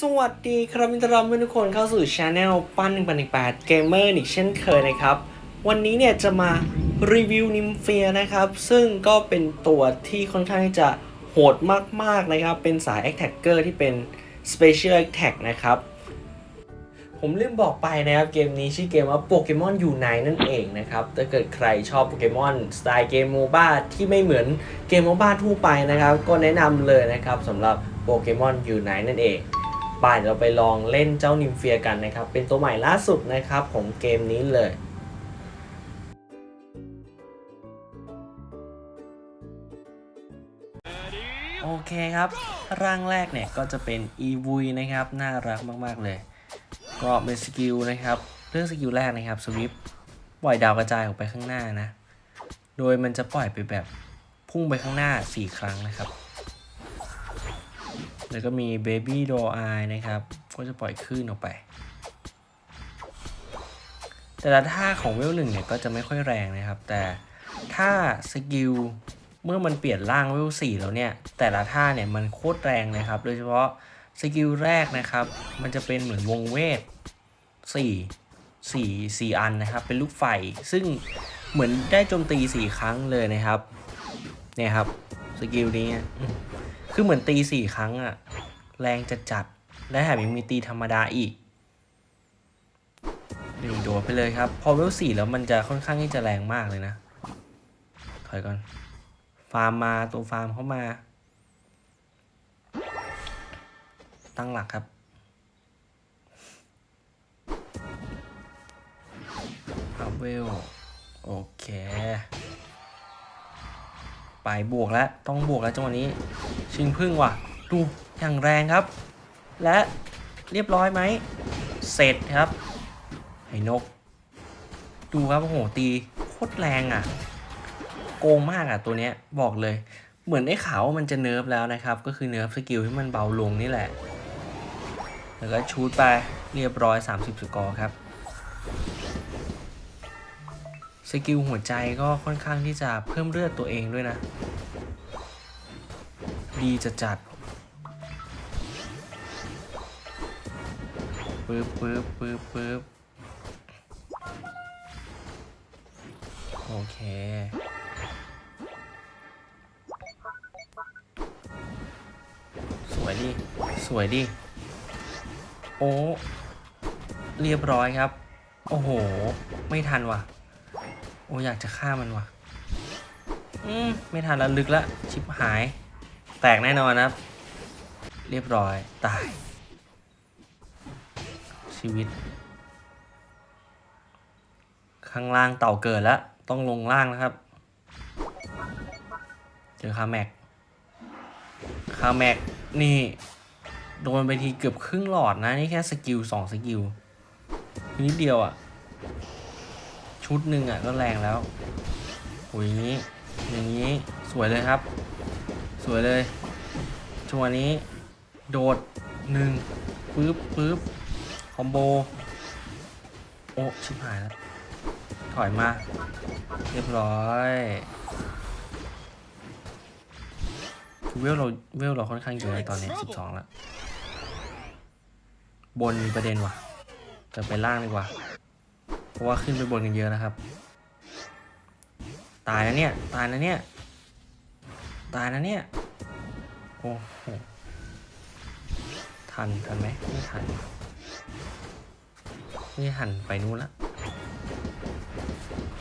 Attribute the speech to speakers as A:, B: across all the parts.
A: สวัสดีครับมินตรรัมทุกคนเข้าสู่ช anel ปั้น1 8 8 Gamer อีกเช่นเคยนะครับ วันนี้เนี่ยจะมารีวิวนิมเฟียนะครับ ซึ่งก็เป็นตัวที่ค่อนข้างจะโหดมาก ๆ นะครับ เป็นสาย Attacker ที่เป็น Special Attack นะครับ ผมลืมบอกไปนะครับ เกมนี้ชื่อเกมว่าโปเกมอนอยู่ไหนนั่นเองนะครับ ถ้าเกิดใครชอบโปเกมอนสไตล์เกมโมบ้าที่ไม่เหมือนเกมโมบ้าทั่วไปนะครับ ก็แนะนำเลยนะครับสำหรับโปเกมอนอยู่ไหนนั่นเอง ไปเดี๋ยวเราไปลองเล่นเจ้านิมเฟียกันนะครับ เป็นตัวใหม่ล่าสุดนะครับของเกมนี้เลยโอเคครับ ร่างแรกเนี่ยก็จะเป็นอีวุยนะครับ น่ารักมากๆเลย ก็เป็นสกิลนะครับ เรื่องสกิลแรกนะครับสวิปปล่อยดาวกระจายออกไปข้างหน้านะ โดยมันจะปล่อยไปแบบพุ่งไปข้างหน้า 4 ครั้งนะครับ แล้วก็มี Baby d o Eye นะครับ ก็จะปล่อยคลื่นออกไป แต่ละท่าของเวลหนึ่งเนี่ยก็จะไม่ค่อยแรงนะครับ แต่ถ้าสกิลเมื่อมันเปลี่ยนร่างเวล4แล้วเนี่ย แต่ละท่าเนี่ยมันโคตรแรงนะครับ โดยเฉพาะสกิลแรกนะครับ มันจะเป็นเหมือนวงเวท4 4 4 อันนะครับ เป็นลูกไฟ ซึ่งเหมือนได้โจมตี 4 ครั้งเลยนะครับ เนี่ยครับ สกิลนี้ คือเหมือนตี4ครั้งอะแรงจะจัด และแถมยังมีตีธรรมดาอีกนี่โดดไปเลยครับ พอเวล4แล้วมันจะค่อนข้างที่จะแรงมากเลยนะ ถอยก่อน ฟาร์มมาตัวฟาร์มเข้ามา ตั้งหลักครับ อัพเวล โอเค ไปบวกแล้ว ต้องบวกแล้วจังหวะนี้ ชิงพึ่งว่ะ ดูอย่างแรงครับ และเรียบร้อยไหม เสร็จครับ ไอ้นก ดูครับโอ้โหตีโคตรแรงอะ โกงมากอะตัวเนี้ยบอกเลย เหมือนได้ข่าวมันจะเนิร์ฟแล้วนะครับ ก็คือเนิร์ฟสกิลให้มันเบาลงนี่แหละ แล้วก็ชูดไปเรียบร้อย 30 สกอร์ครับสกิลหัวใจก็ค่อนข้างที่จะเพิ่มเลือดตัวเองด้วยนะ ดีจะจัดปึ๊บปึ๊บปึ๊บปึ๊บโอเค สวยดิ สวยดิ โอ้ เรียบร้อยครับ โอ้โห ไม่ทันว่ะ โอ้อยากจะฆ่ามันว่ะ อืม ไม่ทันแล้ว ลึกละ ชิบหาย แตกแน่นอนนะครับเรียบร้อยตาย ชีวิต ข้างล่างเต่าเกิดแล้ว ต้องลงล่างนะครับ เจอคาแม็กคาแม็กนี่โดนไปทีเกือบครึ่งหลอดนะ นี่แค่สกิลสองสกิลนิดเดียวอะ่ะ ชุดหนึ่งอะ่ะก็แรงแล้วโอ้ยอย่างนี้ อย่างนี้สวยเลยครับ สวยเลยจังหวะนี้ โดดหนึ่งปึ๊บปึ๊บคอมโบ โอ้ ชิบหายแล้ว ถอยมา เรียบร้อยเวลเราเวลเราค่อนข้างเยอะในตอนนี้สิบสองแล้ว บนมีประเด็นว่ะจะไปล่างดีกว่า เพราะว่าขึ้นไปบนกันเยอะนะครับ ตายนะเนี่ย ตายนะเนี่ย ตายนะเนี่ย โอ้โห ทันทันไหมไม่ทัน นี่หันไปนู้นละ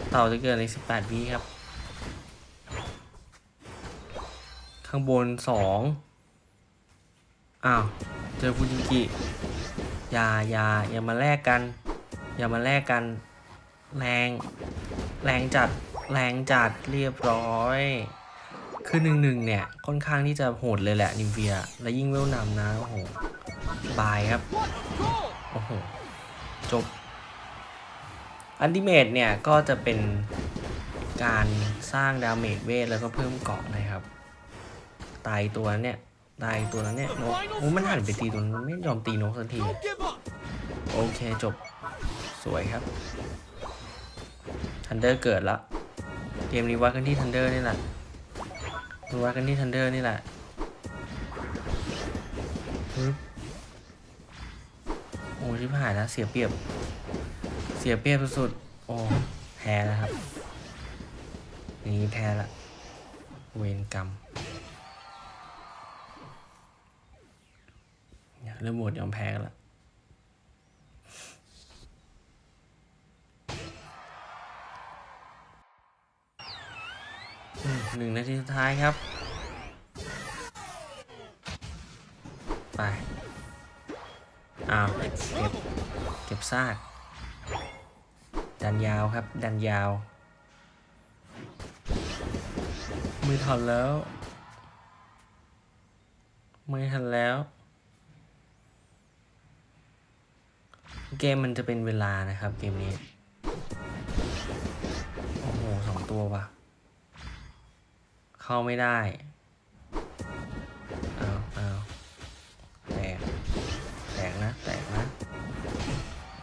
A: เต่าจะเกิดในสิบแปดวิครับ ข้างบนสองอ้าว เจอฟูจิกิอย่าอย่าอย่ามาแลกกัน อย่ามาแลกกัน แรง แรงจัด แรงจัดเรียบร้อย คือหนึ่งหนึ่งเนี่ยค่อนข้างที่จะโหดเลยแหละนิมเวีย และยิ่งเวลนำนะโอ้โหบายครับโอ้โหจบอันติเมตเนี่ยก็จะเป็นการสร้างดาเมจเวทแล้วก็เพิ่มเกาะนะครับ ตายตัวเนี่ยตายตัวนั้นเนี่ยนกโอ้มันหันไปตีตัวนั้นมันไม่ยอมตีนกสักที โอเคจบสวยครับทันเดอร์เกิดละเกมนี้วัดกันที่ทันเดอร์นี่แหละ วัดกันที่ทันเดอร์นี่แหละปึ๊บอ้ชิบหายแล้วเสียเปรียบ เสียเปรียบสุดๆโอ้แพ้แล้วครับ นี้แพ้ละ เวรกรรมเริ่มหวตยอมแพ้กันละ หนึ่งนาทีสุดท้ายครับ ไป อ้าว เก็บ เก็บซาก ดันยาวครับ ดันยาวไม่ทันแล้วไม่ทันแล้ว เกมมันจะเป็นเวลานะครับ เกมนี้ โอ้โหสองตัวว่ะ เข้าไม่ได้เอาเอาแตก แตกนะ แตกนะ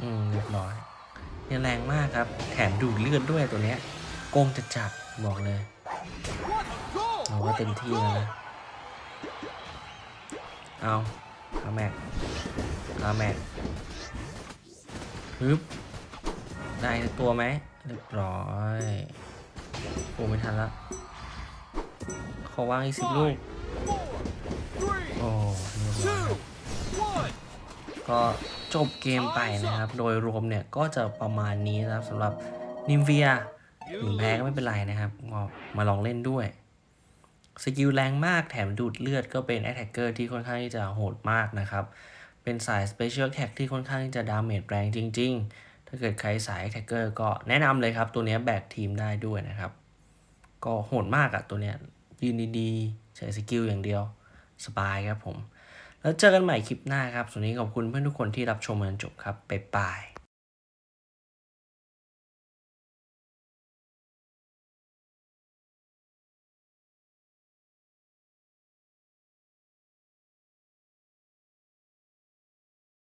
A: อืมเรียบร้อยเนี่ยแรงมากครับ แถมดูดเลือดด้วยตัวเนี้ย โกงจะจัดบอกเลยเราก็เต็มที่แล้วนะ เอาเอาแม็กเอาแม็กฮึบได้ตัวไหมเรียบร้อยโอ้ไม่ทันละ ขอวางอีกสิบลูกโอ้เรียบร้อยครับก็จบเกมไปนะครับ โดยรวมเนี่ยก็จะประมาณนี้นะครับสำหรับนิมเวียถึงแพ้ก็ไม่เป็นไรนะครับก็มาลองเล่นด้วย สกิลแรงมากแถมดูดเลือดก็เป็น a t t a c k e r ที่ค่อนข้างที่จะโหดมากนะครับ เป็นสาย Special Attack ที่ค่อนข้างที่จะดาเมจแรงจริง ๆ ถ้าเกิดใครสาย Attacker ก็แนะนำเลยครับ ตัวเนี้ยแบกทีมได้ด้วยนะครับ ก็โหดมากอะตัวเนี้ย ยืนดีๆ ใช้สกิลอย่างเดียวสบายครับผม แล้วเจอกันใหม่คลิปหน้าครับส่วนนี้ขอบคุณเพื่อนทุกคนที่รับชมจนจบครับบ๊ายบาย